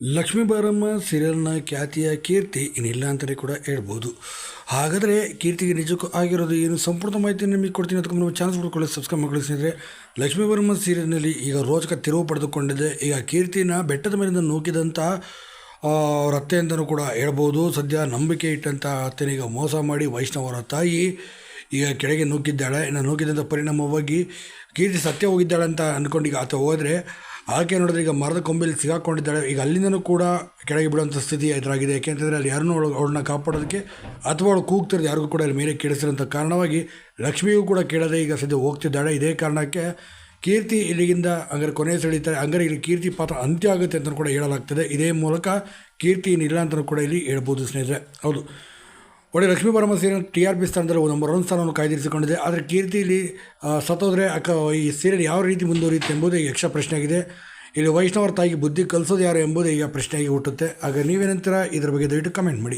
ಲಕ್ಷ್ಮೀ ಬಾರಮ್ಮ ಸೀರಿಯಲ್ನ ಖ್ಯಾತಿಯ ಕೀರ್ತಿ ಇನ್ನಿಲ್ಲ ಅಂತಲೇ ಕೂಡ ಹೇಳ್ಬೋದು. ಹಾಗಾದರೆ ಕೀರ್ತಿಗೆ ನಿಜಕ್ಕೂ ಆಗಿರೋದು ಏನು ಸಂಪೂರ್ಣ ಮಾಹಿತಿ ನಿಮಗೆ ಕೊಡ್ತೀನಿ. ಅದಕ್ಕೆ ನಮ್ಮ ಚಾನಲ್ ಹುಡ್ಕೊಳ್ಳಿ ಸಬ್ಸ್ಕ್ರೈಬ್ ಮಾಡ್ಕೊಳ್ಳಿ ಸ್ನೇಹಿತರೆ. ಲಕ್ಷ್ಮೀ ಸೀರಿಯಲ್ನಲ್ಲಿ ಈಗ ರೋಚಕ ತಿರುವು ಪಡೆದುಕೊಂಡಿದೆ. ಈಗ ಕೀರ್ತಿನ ಬೆಟ್ಟದ ಮೇಲಿಂದ ನೂಕಿದಂಥ ಅವ್ರ ಅತ್ತೆ ಅಂತಲೂ ಕೂಡ ಹೇಳ್ಬೋದು. ಸದ್ಯ ನಂಬಿಕೆ ಇಟ್ಟಂಥ ಅತ್ತೆನೀಗ ಮೋಸ ಮಾಡಿ ವೈಷ್ಣವರ ತಾಯಿ ಈಗ ಕೆಳಗೆ ನೂಕಿದ್ದಾಳೆ. ಇನ್ನು ನೂಕಿದಂಥ ಪರಿಣಾಮವಾಗಿ ಕೀರ್ತಿ ಸತ್ಯ ಹೋಗಿದ್ದಾಳೆ ಅಂತ ಅಂದ್ಕೊಂಡು ಈಗ ಆತ ಹೋದರೆ ಆಕೆ ನೋಡಿದ್ರೆ ಈಗ ಮರದ ಕೊಂಬೆಯಲ್ಲಿ ಸಿಗಾಕೊಂಡಿದ್ದಾಳೆ. ಈಗ ಅಲ್ಲಿಂದನೂ ಕೂಡ ಕೆಳಗೆ ಬಿಡುವಂಥ ಸ್ಥಿತಿ ಎದುರಾಗಿದೆ. ಯಾಕೆಂತಂದರೆ ಅಲ್ಲಿ ಯಾರನ್ನೂ ಅವಳು ಅವಳನ್ನ ಕಾಪಾಡೋದಕ್ಕೆ ಅಥವಾ ಅವಳು ಕೂಗ್ತಿರೋದು ಯಾರಿಗೂ ಕೂಡ ಅಲ್ಲಿ ಮೇಲೆ ಕೇಳಿಸಿರೋಂಥ ಕಾರಣವಾಗಿ ಲಕ್ಷ್ಮಿಯೂ ಕೂಡ ಕೇಳದೆ ಈಗ ಸದ್ಯ ಹೋಗ್ತಿದ್ದಾಳೆ. ಇದೇ ಕಾರಣಕ್ಕೆ ಕೀರ್ತಿ ಇಲ್ಲಿಗಿಂದ ಹಂಗಾರೆ ಕೊನೆ ಸೆಳೀತಾರೆ ಹಂಗಾರೆ ಇಲ್ಲಿ ಕೀರ್ತಿ ಪಾತ್ರ ಅಂತ್ಯ ಆಗುತ್ತೆ ಅಂತ ಕೂಡ ಹೇಳಲಾಗ್ತದೆ. ಇದೇ ಮೂಲಕ ಕೀರ್ತಿ ಏನಿಲ್ಲ ಅಂತಲೂ ಕೂಡ ಇಲ್ಲಿ ಹೇಳ್ಬೋದು ಸ್ನೇಹಿತರೆ. ಹೌದು. ಒಳ್ಳೆ ಲಕ್ಷ್ಮೀ ಪರಮ ಸೀರಿಯಲ್ ಟಿ ಆರ್ ಪಿ ಸ್ಥಾನದಲ್ಲಿ ಒಂದು ಸ್ಥಾನವನ್ನು ಕಾಯ್ದಿರಿಸಿಕೊಂಡಿದೆ. ಆದರೆ ಕೀರ್ತಿಲಿ ಸತ್ತೋದ್ರೆ ಅಕ್ಕ, ಈ ಸೀರಿಯಲ್ ಯಾವ ರೀತಿ ಮುಂದುವರಿಯುತ್ತೆ ಎಂಬುದೇ ಈಗ ಯಕ್ಷ ಪ್ರಶ್ನೆಯಾಗಿದೆ ಇಲ್ಲಿ ವೈಷ್ಣವರ ತಾಯಿಗೆ ಬುದ್ಧಿ ಕಲಿಸೋದು ಯಾರು ಎಂಬುದೇ ಈಗ ಪ್ರಶ್ನೆಯಾಗಿ ಹುಟ್ಟುತ್ತೆ. ಆಗ ನೀವೇನಂತೀರ? ಇದರ ಬಗ್ಗೆ ದಯವಿಟ್ಟು ಕಮೆಂಟ್ ಮಾಡಿ.